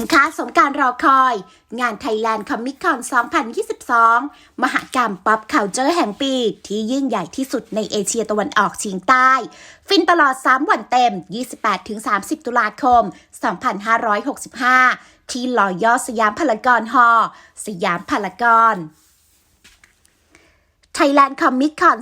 คุ้มค่าสมการรอคอย งาน Thailand Comic Con 2022 มหกรรมป๊อปคาเจอร์แห่งปี ที่ยิ่งใหญ่ที่สุดในเอเชียตะวันออกเฉียงใต้ ฟินตลอด 3 วันเต็ม 28-30 ตุลาคม 2565 ที่ลอยยอสยามพารากอนฮอร์สยามพารากอน Thailand Comic Con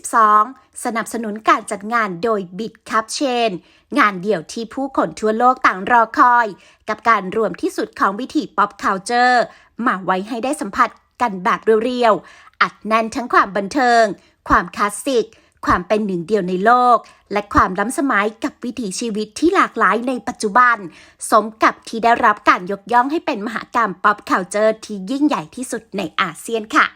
2022 สนับสนุนการจัดงานโดย Bit Cup Chain งานเดี่ยวที่ผู้คนทั่วโลกต่างรอคอย กับการรวมที่สุดของวิถี Pop Culture มาไว้ให้ได้สัมผัสกันแบบเรียวๆ อัดแน่นทั้งความบันเทิง ความคลาสสิก ความเป็นหนึ่งเดียวในโลก และความล้ำสมัยกับวิถีชีวิตที่หลากหลายในปัจจุบัน สมกับที่ได้รับการยกย่องให้เป็นมหากรรม Pop Culture ที่ยิ่งใหญ่ที่สุดในอาเซียนค่ะ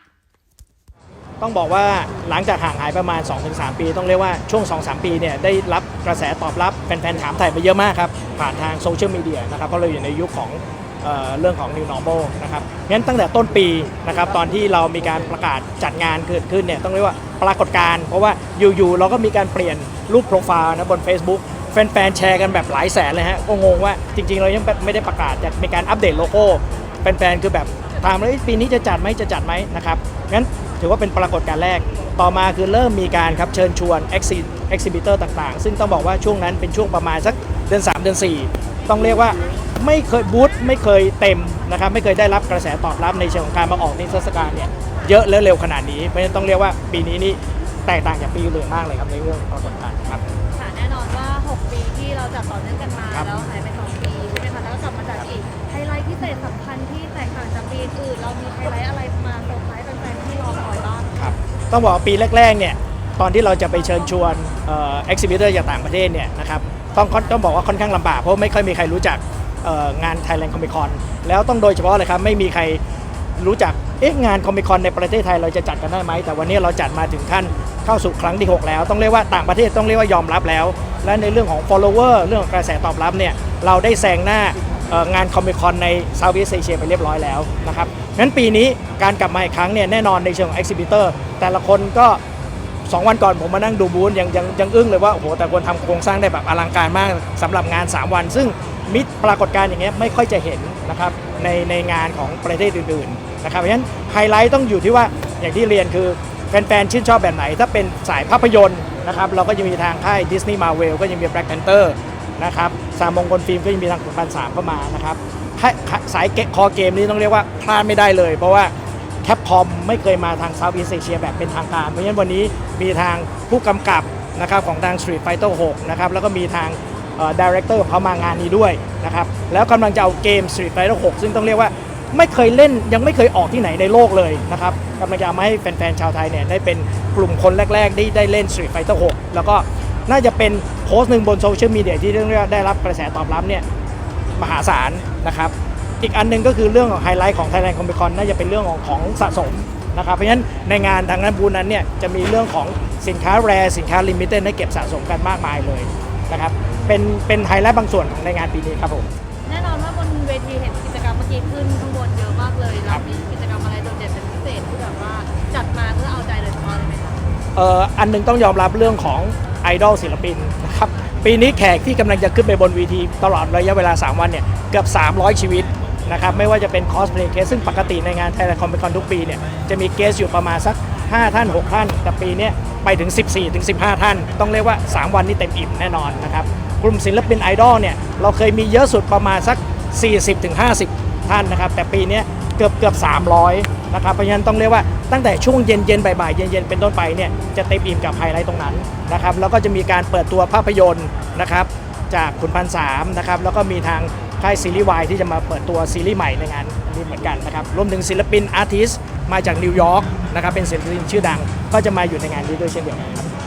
ต้องบอกว่าหลังจากห่างหายประมาณ 2-3 ปี ต้องเรียกว่าช่วง 2-3 ปีเนี่ยได้รับกระแสตอบรับแฟนๆถามไทยมาเยอะมากครับ ผ่านทางโซเชียลมีเดียนะครับเพราะเราอยู่ในยุคของเอ่อเรื่องของ New Normal นะครับงั้นตั้งแต่ต้นปีนะครับตอนที่เรามีการประกาศจัดงานเกิดขึ้นเนี่ยต้องเรียกว่าปรากฏการณ์เพราะว่าอยู่ๆเราก็มีการเปลี่ยนรูปโปรไฟล์นะบน Facebook แฟนๆแชร์กันแบบหลายแสนเลยฮะก็งงว่าจริงๆ เรายังไม่ได้ประกาศจะมีการอัปเดตโลโก้แฟนๆคือแบบถามเลยปีนี้จะจัดไหมจะจัดไหมนะครับงั้น ถือว่าเป็นปรากฏการณ์แรก ต่อมาคือเริ่มมีการครับเชิญชวน exhibitor ต่างๆ ซึ่งต้องบอกว่าช่วงนั้นเป็นช่วงประมาณสักเดือน 3 เดือน 4 ต้องเรียกว่าไม่เคยบูธไม่เคยเต็มนะครับไม่เคยได้รับกระแสตอบรับในเชิงของการมาออกนิทรรศการเนี่ยเยอะและเร็วขนาดนี้เพราะฉะนั้นต้องเรียกว่าปีนี้นี่แตกต่างจากปีอื่นมากเลยครับในเรื่องปรากฏการณ์ครับ ค่ะแน่นอนว่า 6 ปีที่เราจัดต่อเนื่องกันมา ครับ แล้วหายไป2ปี ต้องบอกว่าปีแรกๆเนี่ยตอนที่เราจะไปเชิญชวนเอ่อ exhibitor จากต่างประเทศเนี่ยนะครับต้องต้องบอกว่าค่อนข้างลำบากเพราะไม่ค่อยมีใครรู้จักงาน Thailand Comic Con แล้วต้องโดยเฉพาะเลยครับไม่มีใครรู้จักเอ๊ะงาน Comic Con ในประเทศไทยเราจะจัดกันได้ไหม แต่วันนี้เราจัดมาถึงขั้นเข้าสู่ครั้งที่ 6 แล้ว ต้องเรียกว่าต่างประเทศต้องเรียกว่ายอมรับแล้ว และในเรื่องของ follower เรื่องกระแสตอบรับเนี่ยเราได้แซงหน้า งานคอม i ิคอนใน Southeast Asia ไปเรียบร้อยแล้วนะครับงั้นปีนี้การกลับมาอีกครั้งเนี่ยแน่นอนในเชิงของ exhibitor แต่ละคนก็ 2 วันก่อนผมมานั่งดูบูธยังยังยังอึ้งเลยว่าโอ้โหแต่คนทำโครงสร้างได้แบบอลังการมากสำหรับงาน 3 วัน ซึ่งมิตรปรากฏการณ์อย่างเงี้ยไม่ค่อยจะเห็นนะครับในในงานของประเทศอื่นๆนะครับเพราะฉะนั้นไฮไลท์ต้องอยู่ที่ว่าอย่างที่เรียนคือแฟนๆชื่นชอบแบบไหน ถ้าเป็นสายภาพยนตร์นะครับเราก็จะมีทางค่าย Disney Marvel ก็ยังมี Black Panther นะครับสามมงคลฟิล์มก็ยังมีทางขุนพันสามเข้ามานะครับสายเกคอเกมนี้ต้องเรียกว่าพลาดไม่ได้เลย เพราะว่าแคปคอมไม่เคยมาทาง Southeast Asia แบบเป็นทางการ เพราะฉะนั้นวันนี้มีทางผู้กำกับนะครับของทาง Street Fighter 6นะครับแล้วก็มีทางดีเรคเตอร์ของเขามางานนี้ด้วยนะครับแล้วกำลังจะเอาเกม Street Fighter 6 ซึ่งต้องเรียกว่าไม่เคยเล่นยังไม่เคยออกที่ไหนในโลกเลยนะครับกำลังจะเอามาให้แฟนๆชาวไทยเนี่ยได้เป็นกลุ่มคนแรกๆที่ได้เล่น Street Fighter 6 แล้วก็ น่าจะเป็นโพสต์หนึ่งบนโซเชียลมีเดียที่เรียกว่าได้รับกระแสตอบรับเนี่ยมหาศาลนะครับ อีกอันหนึงก็คือเรื่องของไฮไลท์ของ Thailand Comic Con น่าจะเป็นเรื่องของของสะสมนะครับ เพราะฉะนั้นในงานทางนั้นบูธนั้นเนี่ยจะมีเรื่องของสินค้าแรสินค้าลิมิเต็ดให้เก็บสะสมกันมากมายเลยนะครับ เป็นเป็นไฮไลท์บางส่วนของในงานปีนี้ครับผม แน่นอนว่าบนเวทีเห็นกิจกรรมเมื่อกี้ขึ้นข้างบนเยอะมากเลยครัเราบมีกิจกรรมอะไรโดดเด่นเป็นพิเศษที่แบบว่าจัดมาเพื่อเอาใจโดยเฉพาะเลยไหมคะเอ่ออันหนึงต้องยอมรับเรื่องของไอ ดอลศิลปินนะครับปีนี้แขกที่กำลังจะขึ้นไปบนเวทีตลอดระยะเวลา 3 วันเนี่ยเกือบ 300 ชีวิตนะครับไม่ว่าจะเป็นคอสเพลย์เคสซึ่งปกติในงานไทยแลนด์คอม i คอนทุกปีเนี่ยจะมีเกสอยู่ประมาณสัก 5 ท่าน 6 ท่าน แต่ปีนี้ไปถึง 14 ถึง 15 ท่าน ต้องเรียกว่า 3 วันนี้เต็มอิ่มแน่นอนนะครับกลุ่มศิลปินไอดอลเนี่ยเราเคยมีเยอะสุดประมาณสัก 40ถึง50 ท่านนะครับแต่ปีนี้ เกือบเกือบ300นะครับเพราะฉะนั้นต้องเรียกว่าตั้งแต่ช่วงเย็นเย็นบ่ายเย็นเย็นเป็นต้นไปเนี่ยจะเต็มอิ่มกับไฮไลท์ตรงนั้นนะครับแล้วก็จะมีการเปิดตัวภาพยนตร์นะครับจากขุนพันสามนะครับแล้วก็มีทางค่ายซีรีส์วายที่จะมาเปิดตัวซีรีส์ใหม่ในงานนี้เหมือนกันนะครับรวมถึงศิลปินอาร์ติสมาจากนิวยอร์กนะครับเป็นศิลปินชื่อดังก็จะมาอยู่ในงานนี้ด้วยเช่นเดียวกันครับ